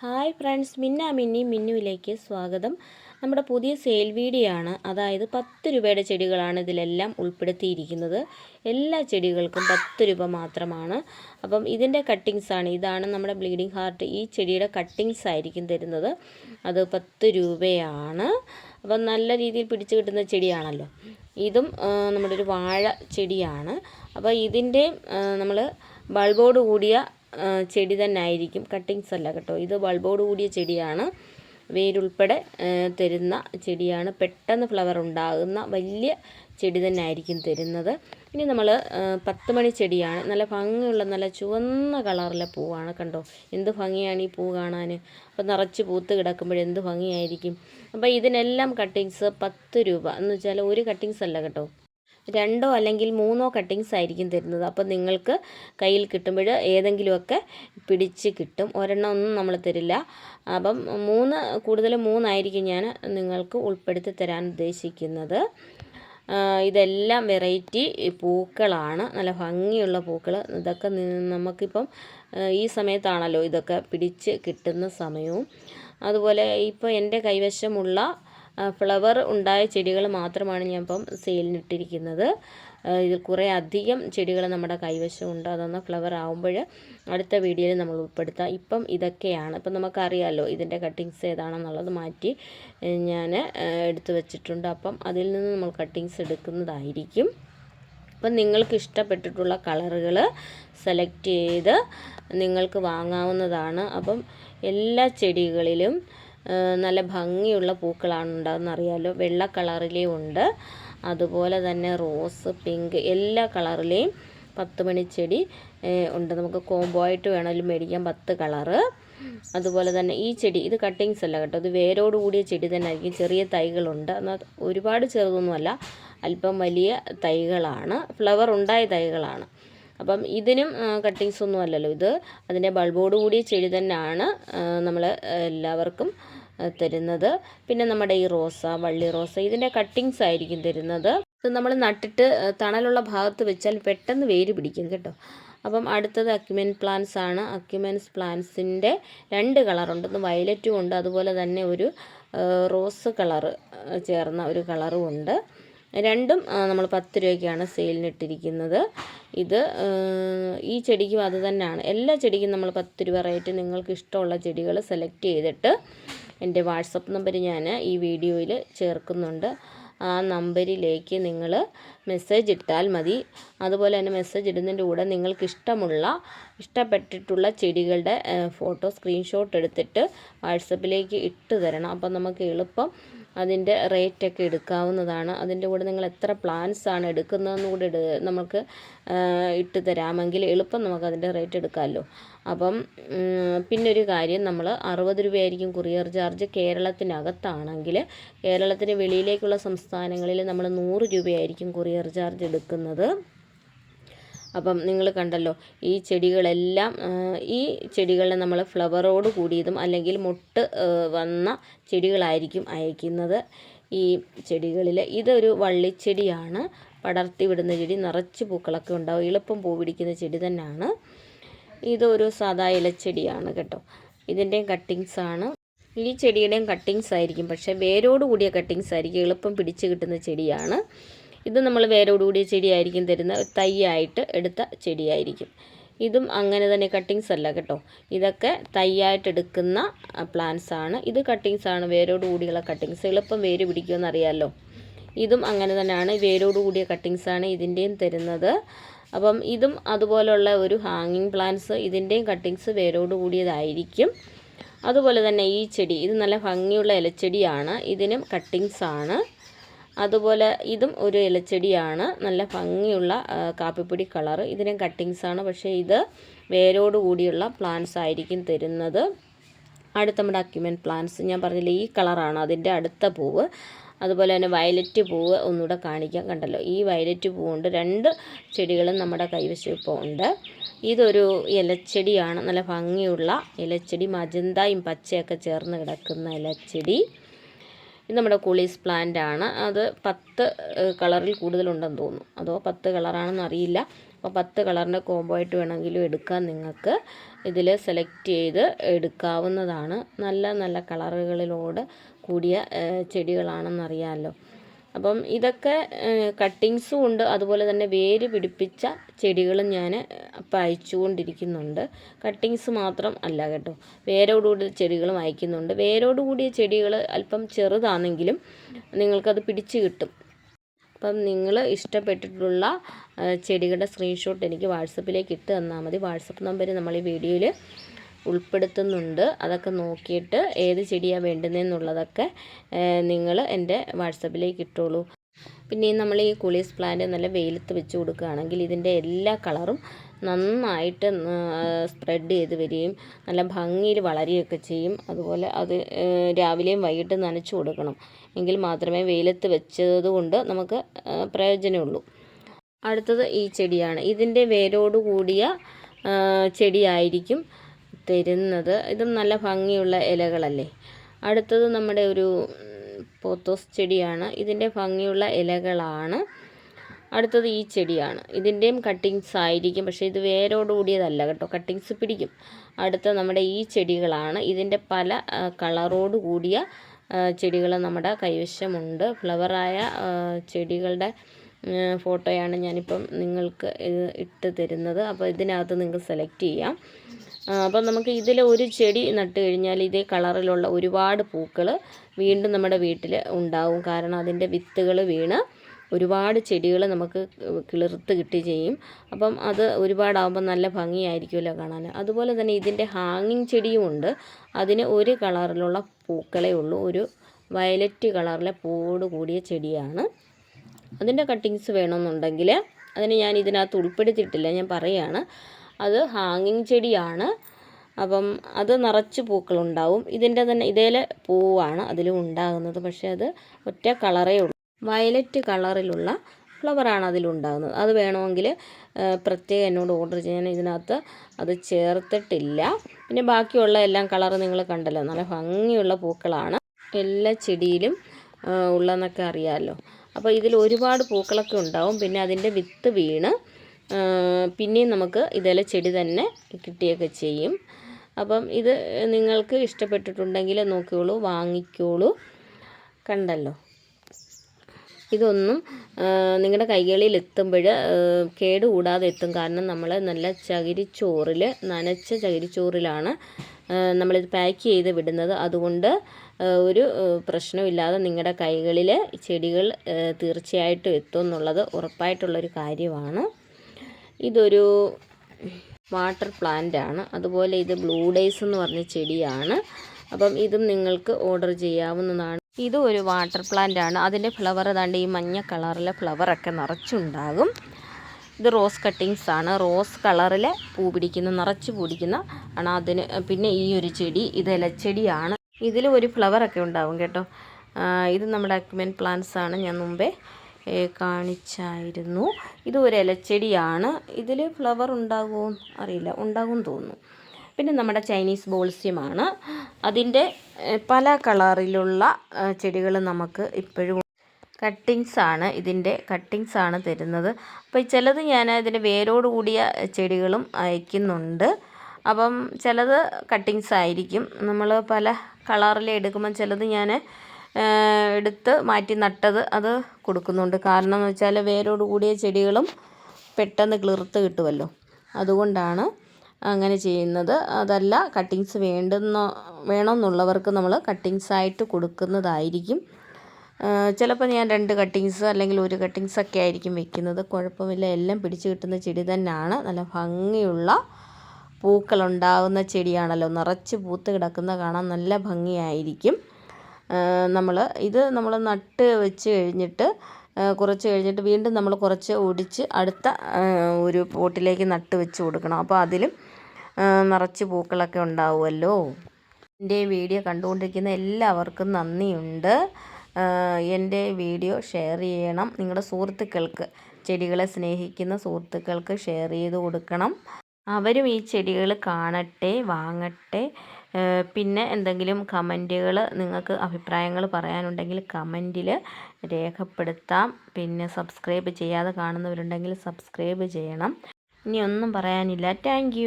Hi friends മിന്ന മിന്നി മിന്നുവിലേക്ക് സ്വാഗതം. നമ്മുടെ പുതിയ സെയിൽ വീഡിയോ ആണ് അതായത് പത്ത് രൂപയുടെ ചെടികളാണ് ഇതിലെല്ലാം ഉൾപ്പെടുത്തിയിരിക്കുന്നത്. എല്ലാ ചെടികൾക്കും പത്ത് രൂപ മാത്രമാണ്. അപ്പം ഇതിന്റെ കട്ടിങ്സ് ആണ്. ഇതാണ് നമ്മുടെ ബ്ലീഡിംഗ് ഹാർട്ട് ഈ ചെടിയുടെ കട്ടിങ്സ് ആയിരിക്കും തരുന്നത്. അത് പത്ത് രൂപയാണ്. അപ്പം നല്ല രീതിയിൽ പിടിച്ചു കിട്ടുന്ന ചെടിയാണല്ലോ. ഇതും നമ്മുടെ ഒരു വാഴ ചെടിയാണ്. അപ്പോൾ ഇതിന്റെ നമ്മൾ ബൾബോട് കൂടിയ ചെടി തന്നെ ആയിരിക്കും. കട്ടിങ്സ് അല്ല കേട്ടോ. ഇത് ബൾബോട് കൂടിയ ചെടിയാണ്. വേരുൾപ്പെടെ തരുന്ന ചെടിയാണ്. പെട്ടെന്ന് ഫ്ലവർ ഉണ്ടാകുന്ന വലിയ ചെടി തന്നെ ആയിരിക്കും തരുന്നത്. ഇനി നമ്മൾ പത്ത് മണി ചെടിയാണ്. നല്ല ഭംഗിയുള്ള നല്ല ചുവന്ന കളറിലെ പൂവാണ് കണ്ടോ? എന്ത് ഭംഗിയാണ് ഈ പൂ കാണാൻ അപ്പോൾ നിറച്ച് പൂത്ത് കിടക്കുമ്പോൾ എന്ത് ഭംഗിയായിരിക്കും? അപ്പോൾ ഇതിനെല്ലാം കട്ടിങ്സ് പത്ത് രൂപ. എന്ന് വെച്ചാൽ ഒരു കട്ടിങ്സ് അല്ല കേട്ടോ. രണ്ടോ അല്ലെങ്കിൽ മൂന്നോ കട്ടിങ്സ് ആയിരിക്കും തരുന്നത്. അപ്പോൾ നിങ്ങൾക്ക് കയ്യിൽ കിട്ടുമ്പോൾ ഏതെങ്കിലുമൊക്കെ പിടിച്ച് കിട്ടും. ഒരെണ്ണം ഒന്നും നമ്മൾ തരില്ല. അപ്പം മൂന്ന് കൂടുതൽ മൂന്നായിരിക്കും ഞാൻ നിങ്ങൾക്ക് ഉൾപ്പെടുത്തി തരാൻ ഉദ്ദേശിക്കുന്നത്. ഇതെല്ലാം വെറൈറ്റി പൂക്കളാണ്. നല്ല ഭംഗിയുള്ള പൂക്കൾ. ഇതൊക്കെ നമുക്കിപ്പം ഈ സമയത്താണല്ലോ ഇതൊക്കെ പിടിച്ച് കിട്ടുന്ന സമയവും. അതുപോലെ ഇപ്പോൾ എന്റെ കൈവശമുള്ള ഫ്ലവർ ഉണ്ടായ ചെടികൾ മാത്രമാണ് ഞാൻ ഇപ്പം സെയിലിനിട്ടിരിക്കുന്നത്. ഇതിൽ കുറേ അധികം ചെടികൾ നമ്മുടെ കൈവശമുണ്ട്. അതൊന്ന് ഫ്ലവർ ആകുമ്പോൾ അടുത്ത വീഡിയോയിൽ നമ്മൾ ഉൾപ്പെടുത്താം. ഇപ്പം ഇതൊക്കെയാണ്. ഇപ്പം നമുക്കറിയാമല്ലോ ഇതിന്റെ കട്ടിങ്സ് ഏതാണെന്നുള്ളത് മാറ്റി ഞാൻ എടുത്തു വെച്ചിട്ടുണ്ട്. അപ്പം അതിൽ നിന്ന് നമ്മൾ കട്ടിങ്സ് എടുക്കുന്നതായിരിക്കും. അപ്പം നിങ്ങൾക്ക് ഇഷ്ടപ്പെട്ടിട്ടുള്ള കളറുകൾ സെലക്ട് ചെയ്ത് നിങ്ങൾക്ക് വാങ്ങാവുന്നതാണ്. അപ്പം എല്ലാ ചെടികളിലും നല്ല ഭംഗിയുള്ള പൂക്കളാണ് ഉണ്ടാകുന്ന അറിയാലോ വെള്ള കളറിലെയും ഉണ്ട്. അതുപോലെ തന്നെ റോസ് പിങ്ക് എല്ലാ കളറിലെയും പത്ത് മണി ചെടി ഉണ്ട്. നമുക്ക് കോംബോ ആയിട്ട് വേണമെങ്കിലും മേടിക്കാം പത്ത് കളറ്. അതുപോലെ തന്നെ ഈ ചെടി ഇത് കട്ടിങ്സ് അല്ല കേട്ടോ. ഇത് വേരോട് കൂടിയ ചെടി തന്നെ ആയിരിക്കും ചെറിയ തൈകളുണ്ട്. എന്നാൽ ഒരുപാട് ചെറുതൊന്നുമല്ല അല്പം വലിയ തൈകളാണ്. ഫ്ലവർ ഉണ്ടായ തൈകളാണ്. അപ്പം ഇതിനും കട്ടിങ്സ് ഒന്നും അല്ലല്ലോ ഇത്. അതിന്റെ ബൾബോട് കൂടിയ ചെടി തന്നെയാണ് നമ്മൾ എല്ലാവർക്കും തരുന്നത്. പിന്നെ നമ്മുടെ ഈ റോസ വള്ളി റോസ ഇതിന്റെ കട്ടിങ്സ് ആയിരിക്കും തരുന്നത്. ഇത് നമ്മൾ നട്ടിട്ട് തണലുള്ള ഭാഗത്ത് വെച്ചാൽ പെട്ടെന്ന് വേര് പിടിക്കും കേട്ടോ. അപ്പം അടുത്തത് അക്യുമെൻ പ്ലാന്റ്സ് ആണ്. അക്യുമെൻസ് പ്ലാന്റ്സിന്റെ രണ്ട് കളറുണ്ട് ഒന്ന് വയലറ്റും ഉണ്ട്. അതുപോലെ തന്നെ ഒരു റോസ് കളറ് ചേർന്ന ഒരു കളറും ഉണ്ട്. രണ്ടും നമ്മൾ പത്ത് രൂപയ്ക്കാണ് സെയിലിനിട്ടിരിക്കുന്നത് ഇത് ഈ ചെടിക്കും അത് തന്നെയാണ്. എല്ലാ ചെടിക്കും നമ്മൾ പത്ത് രൂപ റേറ്റ് നിങ്ങൾക്ക് ഇഷ്ടമുള്ള ചെടികൾ സെലക്ട് ചെയ്തിട്ട് എന്റെ വാട്സപ്പ് നമ്പർ ഞാൻ ഈ വീഡിയോയിൽ ചേർക്കുന്നുണ്ട്. ആ നമ്പരിലേക്ക് നിങ്ങൾ മെസ്സേജ് ഇട്ടാൽ മതി. അതുപോലെ തന്നെ മെസ്സേജ് ഇടുന്നതിന്റെ കൂടെ നിങ്ങൾക്ക് ഇഷ്ടമുള്ള ഇഷ്ടപ്പെട്ടിട്ടുള്ള ചെടികളുടെ ഫോട്ടോ സ്ക്രീൻഷോട്ട് എടുത്തിട്ട് വാട്സപ്പിലേക്ക് ഇട്ട് തരണം. അപ്പം നമുക്ക് എളുപ്പം അതിന്റെ റേറ്റൊക്കെ എടുക്കാവുന്നതാണ്. അതിന്റെ കൂടെ നിങ്ങൾ എത്ര പ്ലാൻസ് ആണ് എടുക്കുന്നതെന്ന് കൂടെ നമുക്ക് ഇട്ട് തരാമെങ്കിൽ എളുപ്പം നമുക്ക് അതിന്റെ റേറ്റ് എടുക്കാമല്ലോ അപ്പം പിന്നെ ഒരു കാര്യം നമ്മൾ അറുപത് രൂപയായിരിക്കും കൊറിയർ ചാർജ് കേരളത്തിനകത്താണെങ്കിൽ കേരളത്തിന് വെളിയിലേക്കുള്ള സംസ്ഥാനങ്ങളിൽ നമ്മൾ നൂറ് രൂപയായിരിക്കും കൊറിയർ ചാർജ് എടുക്കുന്നത്. അപ്പം നിങ്ങൾ കണ്ടല്ലോ ഈ ചെടികളെല്ലാം ഈ ചെടികളെ നമ്മൾ ഫ്ലവറോട് കൂടിയതും അല്ലെങ്കിൽ മുട്ട് വന്ന ചെടികളായിരിക്കും അയക്കുന്നത്. ഈ ചെടികളിൽ ഇതൊരു വള്ളിച്ചെടിയാണ്. പടർത്തി വിടുന്ന ചെടി നിറച്ച് പൂക്കളൊക്കെ ഉണ്ടാവും. എളുപ്പം പൂ പിടിക്കുന്ന ചെടി തന്നെയാണ്. ഇതൊരു സാധാ ഇലച്ചെടിയാണ് കേട്ടോ. ഇതിന്റെയും കട്ടിങ്സ് ആണ്. ഈ ചെടിയുടെയും കട്ടിങ്സ് ആയിരിക്കും. പക്ഷേ വേരോടുകൂടിയ കട്ടിങ്സ് ആയിരിക്കും. എളുപ്പം പിടിച്ച് കിട്ടുന്ന ചെടിയാണ്. ഇത് നമ്മൾ വേരോട് കൂടിയ ചെടിയായിരിക്കും തരുന്ന തൈയായിട്ട് എടുത്ത ചെടിയായിരിക്കും. ഇതും അങ്ങനെ തന്നെ കട്ടിങ്സ് അല്ല കേട്ടോ. ഇതൊക്കെ തൈയായിട്ട് എടുക്കുന്ന പ്ലാന്റ്സ് ആണ്. ഇത് കട്ടിങ്സ് ആണ് വേരോട് കൂടിയുള്ള കട്ടിങ്സ് എളുപ്പം വേര് പിടിക്കുമെന്ന് അറിയാമല്ലോ ഇതും അങ്ങനെ തന്നെയാണ്. വേരോട് കൂടിയ കട്ടിങ്സ് ആണ് ഇതിന്റെയും തരുന്നത്. അപ്പം ഇതും അതുപോലുള്ള ഒരു ഹാങ്ങിങ് പ്ലാന്റ്സ് ഇതിന്റെയും കട്ടിങ്സ് വേരോട് കൂടിയതായിരിക്കും. അതുപോലെ തന്നെ ഈ ചെടി ഇത് നല്ല ഭംഗിയുള്ള ഇലച്ചെടിയാണ്. ഇതിനും കട്ടിങ്സ് ആണ്. അതുപോലെ ഇതും ഒരു ഇലച്ചെടിയാണ് നല്ല ഭംഗിയുള്ള കാപ്പിപ്പൊടി കളറ്. ഇതിനും ആണ്. പക്ഷേ ഇത് വേരോട് കൂടിയുള്ള പ്ലാന്റ്സ് ആയിരിക്കും തരുന്നത്. അടുത്ത നമ്മുടെ അക്യുമെൻ പ്ലാന്റ്സ് ഞാൻ പറഞ്ഞില്ല ഈ കളറാണ് അതിന്റെ അടുത്ത പൂവ്. അതുപോലെ തന്നെ വയലറ്റ് പൂവ് ഒന്നുകൂടെ കാണിക്കാം. കണ്ടല്ലോ ഈ വയലറ്റ് പൂവുണ്ട് രണ്ട് ചെടികളും നമ്മുടെ കൈവശം ഇപ്പോൾ ഉണ്ട്. ഇതൊരു ഇലച്ചെടിയാണ് നല്ല ഭംഗിയുള്ള ഇലച്ചെടി മജന്തയും പച്ചയൊക്കെ ചേർന്ന് കിടക്കുന്ന ഇലച്ചെടി ഇത് നമ്മുടെ കുളീസ് പ്ലാന്റ് ആണ് അത് പത്ത് കളറിൽ കൂടുതലുണ്ടെന്ന് തോന്നുന്നു. അതോ പത്ത് കളറാണെന്ന് അറിയില്ല. അപ്പോൾ പത്ത് കളറിന്റെ കോംബോ ആയിട്ട് വേണമെങ്കിലും എടുക്കാൻ നിങ്ങൾക്ക്. ഇതിൽ സെലക്ട് ചെയ്ത് എടുക്കാവുന്നതാണ്. നല്ല നല്ല കളറുകളിലോട് കൂടിയ ചെടികളാണെന്നറിയാമല്ലോ അപ്പം ഇതൊക്കെ കട്ടിങ്സും ഉണ്ട്. അതുപോലെ തന്നെ വേര് പിടിപ്പിച്ച ചെടികളും ഞാൻ അപ്പം അയച്ചുകൊണ്ടിരിക്കുന്നുണ്ട്. കട്ടിങ്സ് മാത്രം അല്ല കേട്ടോ. വേരോടുകൂടി ചെടികളും അയക്കുന്നുണ്ട്. വേരോടുകൂടിയ ചെടികൾ അല്പം ചെറുതാണെങ്കിലും നിങ്ങൾക്കത് പിടിച്ച് കിട്ടും. അപ്പം നിങ്ങൾ ഇഷ്ടപ്പെട്ടിട്ടുള്ള ചെടികളുടെ സ്ക്രീൻഷോട്ട് എനിക്ക് വാട്സപ്പിലേക്ക് ഇട്ട് തന്നാൽ മതി. വാട്സപ്പ് നമ്പർ നമ്മൾ ഈ വീഡിയോയിൽ ഉൾപ്പെടുത്തുന്നുണ്ട്. അതൊക്കെ നോക്കിയിട്ട് ഏത് ചെടിയാണ് വേണ്ടുന്നതെന്നുള്ളതൊക്കെ നിങ്ങൾ എന്റെ വാട്സപ്പിലേക്ക് ഇട്ടോളൂ. പിന്നെ നമ്മൾ ഈ കുളീസ് പ്ലാന്റ് നല്ല വെയിലത്ത് വെച്ച് കൊടുക്കുകയാണെങ്കിൽ ഇതിന്റെ എല്ലാ കളറും നന്നായിട്ട് സ്പ്രെഡ് ചെയ്ത് വരികയും നല്ല ഭംഗിയിൽ വളരുകയൊക്കെ ചെയ്യും. അതുപോലെ അത് രാവിലെയും വൈകിട്ടും നനച്ചു കൊടുക്കണം. എങ്കിൽ മാത്രമേ വെയിലത്ത് വെച്ചത് കൊണ്ട് നമുക്ക് പ്രയോജനമുള്ളൂ. അടുത്തത് ഈ ചെടിയാണ്. ഇതിന്റെ വേരോട് കൂടിയ ചെടിയായിരിക്കും. തരുന്നത്. ഇതും നല്ല ഭംഗിയുള്ള ഇലകളല്ലേ? അടുത്തത് നമ്മുടെ ഒരു പോത്തോസ് ചെടിയാണ്. ഇതിന്റെ ഭംഗിയുള്ള ഇലകളാണ്. അടുത്തത് ഈ ചെടിയാണ്. ഇതിന്റെയും കട്ടിങ്സ് ആയിരിക്കും. പക്ഷേ ഇത് വേരോട് കൂടിയതല്ല കേട്ടോ. കട്ടിങ്സ് പിടിക്കും. അടുത്ത നമ്മുടെ ഈ ചെടികളാണ്. ഇതിന്റെ പല കളറോട് കൂടിയ ചെടികൾ നമ്മുടെ കൈവശമുണ്ട്. ഫ്ലവറായ ചെടികളുടെ ഫോട്ടോയാണ് ഞാനിപ്പം നിങ്ങൾക്ക് ഇട്ട് തരുന്നത്. അപ്പോൾ ഇതിനകത്ത് നിങ്ങൾക്ക് സെലക്ട് ചെയ്യാം. അപ്പം നമുക്ക് ഇതിൽ ഒരു ചെടി നട്ട് കഴിഞ്ഞാൽ ഇതേ കളറിലുള്ള ഒരുപാട് പൂക്കൾ വീണ്ടും നമ്മുടെ വീട്ടിൽ ഉണ്ടാവും. കാരണം അതിന്റെ വിത്തുകൾ വീണ് ഒരുപാട് ചെടികൾ നമുക്ക് കിളിർത്ത് കിട്ടി ചെയ്യും. അപ്പം അത് ഒരുപാടാകുമ്പോൾ നല്ല ഭംഗിയായിരിക്കുമല്ലോ കാണാൻ. അതുപോലെ തന്നെ ഇതിന്റെ ഹാങ്ങിങ് ചെടിയും ഉണ്ട്. അതിന് ഒരു കളറിലുള്ള പൂക്കളേ ഉള്ളൂ. ഒരു വയലറ്റ് കളറിലെ പൂവോട് കൂടിയ ചെടിയാണ്. അതിന്റെ കട്ടിങ്സ് വേണമെന്നുണ്ടെങ്കിൽ അതിന് ഞാൻ ഇതിനകത്ത് ഉൾപ്പെടുത്തിയിട്ടില്ല ഞാൻ പറയുകയാണ് അത് ഹാങ്ങിങ് ചെടിയാണ്. അപ്പം അത് നിറച്ച് പൂക്കളുണ്ടാവും. ഇതിന്റെ തന്നെ ഇതേലെ പൂവാണ് അതിലും ഉണ്ടാകുന്നത്. പക്ഷേ അത് ഒറ്റ കളറേ ഉള്ളൂ. വയലറ്റ് കളറിലുള്ള ഫ്ലവറാണ് അതിലുണ്ടാകുന്നത്. അത് വേണമെങ്കിൽ പ്രത്യേകം എന്നോട് ഓർഡർ ചെയ്യാൻ ഇതിനകത്ത് അത് ചേർത്തിട്ടില്ല. പിന്നെ ബാക്കിയുള്ള എല്ലാം കളർ നിങ്ങൾ കണ്ടല്ലോ. നല്ല ഭംഗിയുള്ള പൂക്കളാണ്. എല്ലാ ചെടിയിലും ഉള്ളതെന്നൊക്കെ അറിയാമല്ലോ. അപ്പോൾ ഇതിൽ ഒരുപാട് പൂക്കളൊക്കെ ഉണ്ടാവും. പിന്നെ അതിന്റെ വിത്ത് വീണ്. പിന്നെയും നമുക്ക് ഇതേലെ ചെടി തന്നെ കിട്ടുകയൊക്കെ ചെയ്യും. അപ്പം ഇത് നിങ്ങൾക്ക് ഇഷ്ടപ്പെട്ടിട്ടുണ്ടെങ്കിൽ നോക്കിയോളൂ വാങ്ങിക്കോളൂ. കണ്ടല്ലോ. ഇതൊന്നും നിങ്ങളുടെ കൈകളിൽ എത്തുമ്പോൾ കേടുകൂടാതെ എത്തും. കാരണം നമ്മൾ നല്ല ചകിരിച്ചോറിൽ നനച്ച ചകിരിച്ചോറിലാണ് നമ്മളിത് പാക്ക് ചെയ്ത് വിടുന്നത്. അതുകൊണ്ട് ഒരു പ്രശ്നമില്ലാതെ നിങ്ങളുടെ കൈകളിൽ ചെടികൾ തീർച്ചയായിട്ടും എത്തും എന്നുള്ളത് ഉറപ്പായിട്ടുള്ളൊരു കാര്യമാണ്. ഇതൊരു വാട്ടർ പ്ലാന്റ് ആണ്. അതുപോലെ ഇത് ബ്ലൂ ഡേയ്സ് എന്ന് പറഞ്ഞ ചെടിയാണ്. അപ്പം ഇതും നിങ്ങൾക്ക് ഓർഡർ ചെയ്യാവുന്നതാണ്. ഇതും ഒരു വാട്ടർ പ്ലാന്റ് ആണ്. അതിന്റെ ഫ്ലവർ ഏതാണ്ട് ഈ മഞ്ഞ കളറിലെ ഫ്ലവറൊക്കെ നിറച്ചുണ്ടാകും. ഇത് റോസ് കട്ടിങ്സ് ആണ്. റോസ് കളറിൽ പൂ പിടിക്കുന്ന നിറച്ച് പിടിക്കുന്ന ആണ് അതിന് പിന്നെ ഈ ഒരു ചെടി ഇത് ഇലച്ചെടിയാണ്. ഇതിൽ ഒരു ഫ്ലവറൊക്കെ ഉണ്ടാവും കേട്ടോ. ഇത് നമ്മുടെ അക്മെൻ പ്ലാന്റ്സ് ആണ്. ഞാൻ മുമ്പേ കാണിച്ചായിരുന്നു. ഇത് ഒരു ഇലച്ചെടിയാണ്. ഇതിൽ ഫ്ലവർ ഉണ്ടാകുമോ അറിയില്ല. ഉണ്ടാകും തോന്നുന്നു. പിന്നെ നമ്മുടെ ചൈനീസ് ബോൾസ്യമാണ് അതിന്റെ പല കളറിലുള്ള ചെടികൾ നമുക്ക് ഇപ്പോഴും കട്ടിങ്സ് ആണ്. ഇതിന്റെ കട്ടിങ്സ് ആണ് തരുന്നത്. അപ്പോൾ ചിലത് ഞാൻ ഇതിന്റെ വേരോട് കൂടിയ ചെടികളും അയക്കുന്നുണ്ട്. അപ്പം ചിലത് കട്ടിങ്സ് ആയിരിക്കും. നമ്മൾ പല കളറിൽ എടുക്കുമ്പം ചിലത് ഞാൻ എടുത്ത് മാറ്റി നട്ടത് അത് കൊടുക്കുന്നുണ്ട്. കാരണം എന്ന് വെച്ചാൽ വേരോട് കൂടിയ ചെടികളും പെട്ടെന്ന് കിളിർത്ത് കിട്ടുമല്ലോ അതുകൊണ്ടാണ് അങ്ങനെ ചെയ്യുന്നത്. അതല്ല കട്ടിങ്സ് വേണ്ടുന്ന വേണമെന്നുള്ളവർക്ക് നമ്മൾ കട്ടിങ്സ് ആയിട്ട് കൊടുക്കുന്നതായിരിക്കും. ചിലപ്പോൾ ഞാൻ രണ്ട് കട്ടിങ്സ് അല്ലെങ്കിൽ ഒരു കട്ടിങ്സ് ഒക്കെ ആയിരിക്കും വെക്കുന്നത്. കുഴപ്പമില്ല എല്ലാം പിടിച്ച് കിട്ടുന്ന ചെടി തന്നെയാണ്. നല്ല ഭംഗിയുള്ള പൂക്കളുണ്ടാകുന്ന ചെടിയാണല്ലോ. നിറച്ച് പൂത്ത് കിടക്കുന്ന കാണാൻ നല്ല ഭംഗിയായിരിക്കും. നമ്മൾ ഇത് നമ്മൾ നട്ട് വെച്ച് കഴിഞ്ഞിട്ട് കുറച്ച് കഴിഞ്ഞിട്ട് വീണ്ടും നമ്മൾ കുറച്ച് ഒടിച്ച് അടുത്ത ഒരു പോട്ടിലേക്ക് നട്ട് വെച്ച് കൊടുക്കണം. അപ്പോൾ അതിലും നിറച്ച് പൂക്കളൊക്കെ ഉണ്ടാവുമല്ലോ. എന്റെ വീഡിയോ കണ്ടുകൊണ്ടിരിക്കുന്ന എല്ലാവർക്കും നന്ദിയുണ്ട്. എന്റെ വീഡിയോ ഷെയർ ചെയ്യണം. നിങ്ങളുടെ സുഹൃത്തുക്കൾക്ക് ചെടികളെ സ്നേഹിക്കുന്ന സുഹൃത്തുക്കൾക്ക് ഷെയർ ചെയ്ത് കൊടുക്കണം. അവരും ഈ ചെടികൾ കാണട്ടെ വാങ്ങട്ടെ. പിന്നെ എന്തെങ്കിലും കമന്റുകൾ നിങ്ങൾക്ക് അഭിപ്രായങ്ങൾ പറയാനുണ്ടെങ്കിൽ കമന്റിൽ രേഖപ്പെടുത്താം. പിന്നെ സബ്സ്ക്രൈബ് ചെയ്യാതെ കാണുന്നവരുണ്ടെങ്കിൽ സബ്സ്ക്രൈബ് ചെയ്യണം. ഇനി ഒന്നും പറയാനില്ല. താങ്ക്